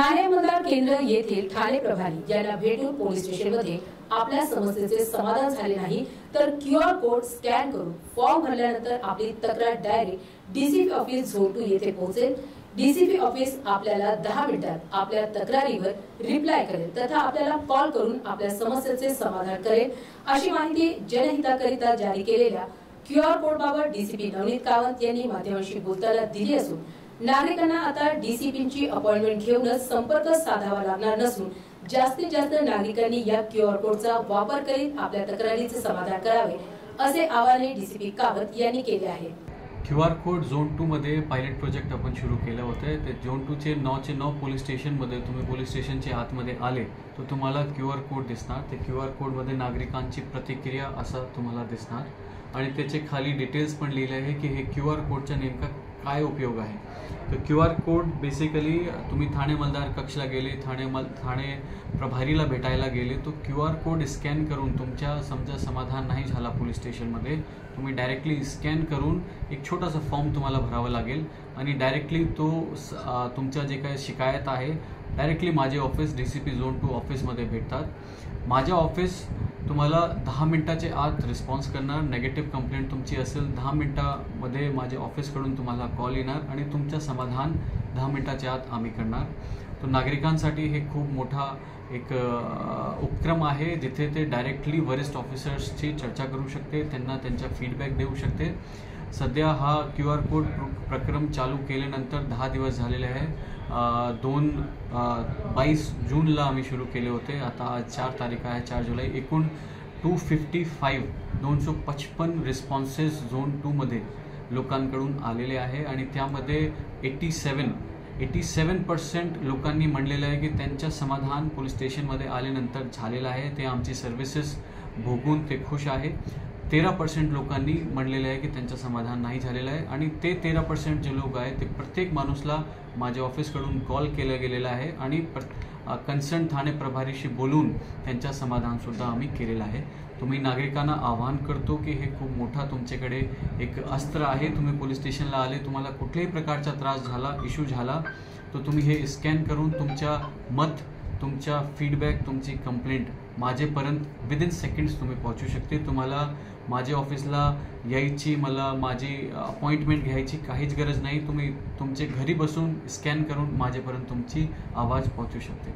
ठाणे मतदार केंद्र येथील ठाणे प्रभारी यांना भेटून पोलीस स्टेशनमध्ये आपल्या समस्येचे समाधान झाले नाही तर क्यू आर कोड स्कॅन करून फॉर्म भरल्यानंतर आपली तक्रार डायरेक्ट डीसीपी ऑफिस झोटू येथे पोहोचेल. डीसीपी ऑफिस आपल्याला दहा मिनिटात आपल्या तक्रारीवर रिप्लाय करेल तथा आपल्याला कॉल करून आपल्या समस्येचे समाधान करेल. अशी माहिती जनहिताकरिता जारी केलेल्या क्यू आर कोड बाबत डीसीपी नवनीत कावंत यांनी माध्यमांशी बोलताना दिली असून नागरिकांना आता डीसीपींची अपॉइंटमेंट घेऊनच संपर्क साधावा लागणार नसून जास्तीत जास्त नागरिकांनी या क्यू आर कोडचा वापर करीत आपल्या तक्रारीचे समाधान करावे असे आवाहन डीसीपी कावत यांनी केले आहे. क्यू आर कोड झोन टूमध्ये पायलट प्रोजेक्ट आपण सुरू केलं होतं. ते झोन टूचे नऊचे नऊ पोलीस स्टेशनमध्ये तुम्ही पोलीस स्टेशनच्या आतमध्ये आले तर तुम्हाला क्यू आर कोड दिसणार. ते क्यू आर कोडमध्ये नागरिकांची प्रतिक्रिया असा तुम्हाला दिसणार. आणि त्याचे खाली डिटेल्स पण लिहिले आहे की हे क्यू आर कोडच्या नेमका काय उपयोग आहे? तर क्यू आर कोड बेसिकली तुम्ही ठाणे मलदार कक्षला गेले ठाणे मल ठाणे प्रभारीला भेटायला गेले तो क्यू आर कोड स्कॅन करून तुमच्या समजा समाधान नाही झाला पोलीस स्टेशनमध्ये तुम्ही डायरेक्टली स्कॅन करून एक छोटासा फॉर्म तुम्हाला भरावा लागेल आणि डायरेक्टली तो तुमच्या जे काही शिकायत आहे डायरेक्टली माझे office D C P zone two ऑफिसमध्ये भेटतात. माझ्या ऑफिस तुम्हाला दहा मिनटाचे आत रिस्पॉन्स करणार नेगेटिव्ह कंप्लेंट तुमची असेल दहा मिनटामध्ये माझ्या ऑफिसकडून तुम्हाला कॉल येणार आणि तुमचं समाधान दहा मिनटाच्या आत आम्ही करणार. तो नागरिकांसाठी हे खूप मोठा एक उपक्रम आहे जिथे ते डायरेक्टली वरिष्ठ ऑफिसर्सची चर्चा करू शकते त्यांना त्यांचा फीडबॅक देऊ शकते. सध्या हा क्यू आर कोड प्रक्रम चालू केल्यानंतर दहा दिवस झालेले आहे. दोन बावीस जूनला आम्ही सुरू केले होते. आता आज चार तारीख आहे चार जुलै. एकूण टू फिफ्टी फाईव्ह दोनशे पचपन रिस्पॉन्सेस झोन टूमध्ये लोकांकडून आलेले आहे. आणि त्यामध्ये eighty seven eighty seven percent लोकांनी म्हणलेलं आहे की त्यांचं समाधान पोलीस स्टेशनमध्ये आल्यानंतर झालेलं आहे. ते आमची सर्व्हिसेस भोगून ते खुश आहे. तेरा पर्सेंट लोकांनी म्हणलेलं आहे की त्यांचं समाधान नाही झालेलं आहे. आणि ते तेरा पर्सेंट जे लोक आहेत ते प्रत्येक माणूसला माझ्या ऑफिसकडून कॉल केलं गेलेलं आहे आणि कन्सर्न ठाणे प्रभारीशी बोलून त्यांच्या समाधानसुद्धा आम्ही केलेलं आहे. तुम्ही नागरिकांना आवाहन करतो की हे खूप मोठा तुमच्याकडे एक अस्त्र आहे. तुम्ही पोलीस स्टेशनला आले तुम्हाला कुठल्याही प्रकारचा त्रास झाला इश्यू झाला तर तुम्ही हे स्कॅन करून तुमच्या मत तुमच्या फीडबॅक तुमची कंप्लेंट माझेपर्यंत विदिन सेकंड्स तुम्ही पोहोचू शकते. तुम्हाला माझ्या ऑफिसला यायची मला माझी अपॉइंटमेंट घ्यायची काहीच गरज नाही. तुम्ही तुमचे घरी बसून स्कॅन करून माझ्यापर्यंत तुमची आवाज पोहोचू शकते.